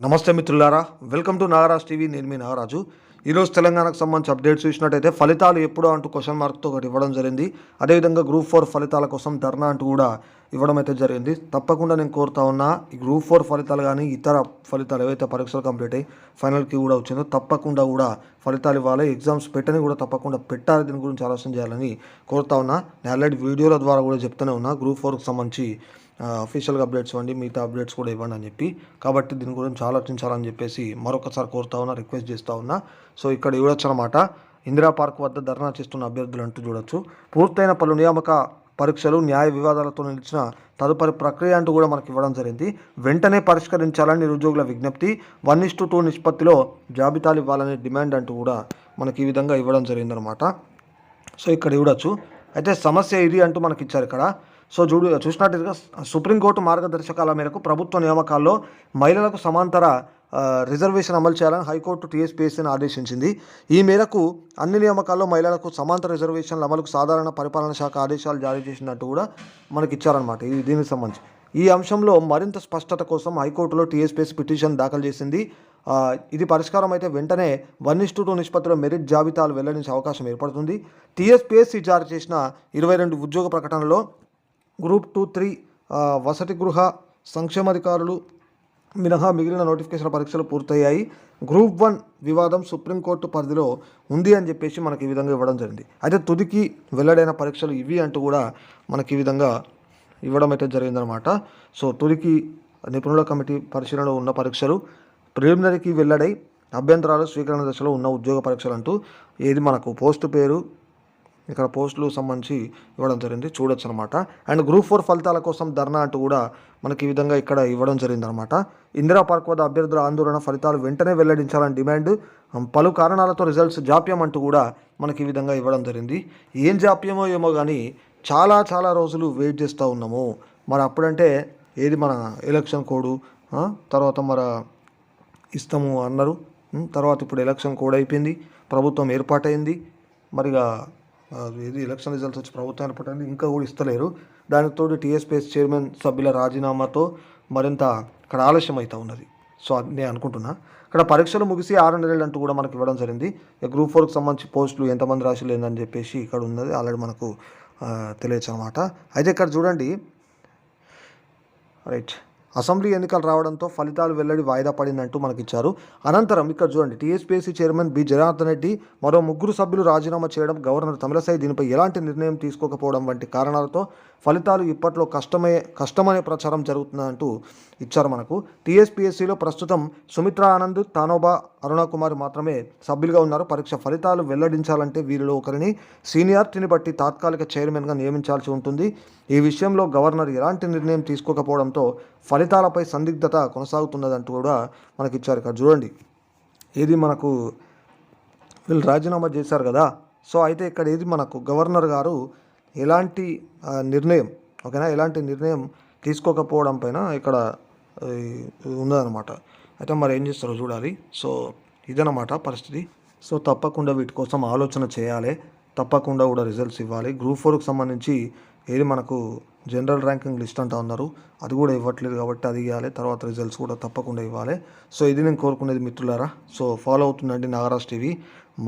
నమస్తే మిత్రులారా welcome to Nagaraj TV నేను మీ నాగరాజు. ఈరోజు తెలంగాణకు సంబంధించి అప్డేట్స్ చూసినట్టయితే ఫలితాలు ఎప్పుడో అంటూ క్వశ్చన్ మార్క్తో ఒకటి ఇవ్వడం జరిగింది. అదేవిధంగా గ్రూప్ ఫోర్ ఫలితాల కోసం ధర్నా అంటూ కూడా ఇవ్వడం అయితే జరిగింది. తప్పకుండా నేను కోరుతా ఉన్నా ఈ గ్రూప్ ఫోర్ ఫలితాలు కానీ ఇతర ఫలితాలు ఏవైతే పరీక్షలు కంప్లీట్ అయ్యి ఫైనల్కి కూడా వచ్చిందో తప్పకుండా కూడా ఫలితాలు ఇవ్వాలి. ఎగ్జామ్స్ పెట్టని కూడా తప్పకుండా పెట్టాలి. దీని గురించి ఆలోచన చేయాలని కోరుతా ఉన్నా. నేను ఆల్రెడీ వీడియోల ద్వారా కూడా చెప్తూనే ఉన్నా. గ్రూప్ ఫోర్కి సంబంధించి అఫీషియల్గా అప్డేట్స్ ఇవ్వండి మిగతా అప్డేట్స్ కూడా ఇవ్వండి అని చెప్పి. కాబట్టి దీని గురించి ఆలోచించాలని చెప్పేసి మరొకసారి కోరుతా ఉన్నా రిక్వెస్ట్ చేస్తూ ఉన్నా. సో ఇక్కడ చూడొచ్చు అనమాట ఇందిరా పార్క్ వద్ద ధర్నా చేస్తున్న అభ్యర్థులు అంటూ చూడొచ్చు. పూర్తయిన పలు నియామక పరీక్షలు న్యాయ వివాదాలతో నిలిచిన తదుపరి ప్రక్రియ అంటూ కూడా మనకి ఇవ్వడం జరిగింది. వెంటనే పరిష్కరించాలని నిరుద్యోగుల విజ్ఞప్తి. వన్ ఇస్ టు టూ నిష్పత్తిలో జాబితాలు ఇవ్వాలనే డిమాండ్ అంటూ కూడా మనకి ఈ విధంగా ఇవ్వడం జరిగిందనమాట సో ఇక్కడ చూడొచ్చు. అయితే సమస్య ఇది అంటూ మనకి ఇచ్చారు ఇక్కడ. సో చూడు చూసినట్టుగా సుప్రీంకోర్టు మార్గదర్శకాల మేరకు ప్రభుత్వ నియామకాల్లో మహిళలకు సమాంతర రిజర్వేషన్ అమలు చేయాలని హైకోర్టు టీఎస్పీఎస్సీని ఆదేశించింది. ఈ మేరకు అన్ని నియామకాల్లో మహిళలకు సమాంతర రిజర్వేషన్ల అమలుకు సాధారణ పరిపాలన శాఖ ఆదేశాలు జారీ చేసినట్టు కూడా మనకి ఇచ్చారనమాట ఇది దీనికి సంబంధించి ఈ అంశంలో మరింత స్పష్టత కోసం హైకోర్టులో టీఎస్పీఎస్ పిటిషన్ దాఖలు చేసింది. ఇది పరిష్కారం అయితే వెంటనే వన్ ఇస్ టూ నిష్పత్తిలో మెరిట్ జాబితాలు వెల్లడించే అవకాశం ఏర్పడుతుంది. టీఎస్పీఎస్సీ జారీ చేసిన ఇరవై రెండు ఉద్యోగ ప్రకటనలో గ్రూప్ టూ త్రీ వసతి గృహ సంక్షేమాధికారులు మినహా మిగిలిన నోటిఫికేషన్ పరీక్షలు పూర్తయ్యాయి. గ్రూప్ వన్ వివాదం సుప్రీంకోర్టు పరిధిలో ఉంది అని చెప్పేసి మనకి ఈ విధంగా ఇవ్వడం జరిగింది. అయితే తుదికి వెల్లడైన పరీక్షలు ఇవి అంటూ కూడా మనకి ఈ విధంగా ఇవ్వడం అయితే జరిగిందనమాట సో తుదికి నిపుణుల కమిటీ పరిశీలనలో ఉన్న పరీక్షలు ప్రిలిమినరీకి వెల్లడై అభ్యంతరాలు స్వీకరణ దశలో ఉన్న ఉద్యోగ పరీక్షలు అంటూ ఏది మనకు పోస్ట్ పేరు ఇక్కడ పోస్టులు సంబంధించి ఇవ్వడం జరిగింది. చూడొచ్చు అనమాట అండ్ గ్రూప్ ఫోర్ ఫలితాల కోసం ధర్నా అంటూ కూడా మనకి ఈ విధంగా ఇక్కడ ఇవ్వడం జరిగింది అనమాట ఇందిరా పార్క్ వద్ద అభ్యర్థుల ఆందోళన ఫలితాలు వెంటనే వెల్లడించాలని డిమాండ్. పలు కారణాలతో రిజల్ట్స్ జాప్యం అంటూ కూడా మనకి ఈ విధంగా ఇవ్వడం జరిగింది. ఏం జాప్యమో ఏమో కానీ చాలా చాలా రోజులు వెయిట్ చేస్తూ ఉన్నాము. మరి అప్పుడంటే ఏది మన ఎలక్షన్ కోడు? తర్వాత మన ఇస్తాము అన్నారు. తర్వాత ఇప్పుడు ఎలక్షన్ కోడ్ అయిపోయింది. ప్రభుత్వం ఏర్పాటైంది. మరిగా ఇది ఎలక్షన్ రిజల్ట్స్ వచ్చి ప్రభుత్వాన్ని పట్టడానికి ఇంకా కూడా ఇస్తలేరు. దానికి తోడు టీఎస్పీఎస్ చైర్మన్ సభ్యుల రాజీనామాతో మరింత ఇక్కడ ఆలస్యం అవుతూ ఉన్నది. సో అది నేను అనుకుంటున్నా. ఇక్కడ పరీక్షలు ముగిసి ఆరు నెలలు అంటూ కూడా మనకి ఇవ్వడం జరిగింది. ఇక గ్రూప్ ఫోర్కి సంబంధించి పోస్టులు ఎంతమంది రాశులు ఏందని చెప్పేసి ఇక్కడ ఉన్నది. ఆల్రెడీ మనకు తెలియచ్చు అనమాట అయితే ఇక్కడ చూడండి. రైట్. అసెంబ్లీ ఎన్నికలు రావడంతో ఫలితాలు వెల్లడి వాయిదా పడిందంటూ మనకిచ్చారు. అనంతరం ఇక్కడ చూడండి TSPSC chairman B. Janardhan Reddy మరో ముగ్గురు సభ్యులు రాజీనామా చేయడం గవర్నర్ తమిళసై దీనిపై ఎలాంటి నిర్ణయం తీసుకోకపోవడం వంటి కారణాలతో ఫలితాలు ఇప్పట్లో కష్టమే కష్టమనే ప్రచారం జరుగుతుందంటూ ఇచ్చారు మనకు. టీఎస్పీఎస్సీలో ప్రస్తుతం సుమిత్రా ఆనంద్ తానోబా అరుణకుమారి మాత్రమే సభ్యులుగా ఉన్నారు. పరీక్ష ఫలితాలు వెల్లడించాలంటే వీరిలో ఒకరిని సీనియారిటీని బట్టి తాత్కాలిక చైర్మన్గా నియమించాల్సి ఉంటుంది. ఈ విషయంలో గవర్నర్ ఎలాంటి నిర్ణయం తీసుకోకపోవడంతో ఫలితాలపై సందిగ్ధత కొనసాగుతున్నదంటూ కూడా మనకి ఇచ్చారు ఇక్కడ చూడండి ఏది మనకు వీళ్ళు రాజీనామా చేశారు కదా. సో అయితే ఇక్కడ ఏది మనకు గవర్నర్ గారు ఎలాంటి నిర్ణయం ఓకేనా? ఎలాంటి నిర్ణయం తీసుకోకపోవడం పైన ఇక్కడ ఉందన్నమాట అయితే మరి ఏం చేస్తారో చూడాలి. సో ఇదన్నమాట పరిస్థితి. సో తప్పకుండా వీటి కోసం ఆలోచన చేయాలి. తప్పకుండా కూడా రిజల్ట్స్ ఇవ్వాలి. గ్రూప్ ఫోర్కి సంబంధించి ఏది మనకు జనరల్ ర్యాంకింగ్ లిస్ట్ అంటా ఉన్నారు అది కూడా ఇవ్వట్లేదు కాబట్టి అది ఇవ్వాలి. తర్వాత రిజల్ట్స్ కూడా తప్పకుండా ఇవ్వాలి. సో ఇది నేను కోరుకునేది మిత్రులారా. సో ఫాలో అవుతుందండి నాగరాజ్ టీవీ.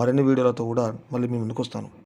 మరిన్ని వీడియోలతో కూడా మళ్ళీ మీ ముందుకు వస్తాను.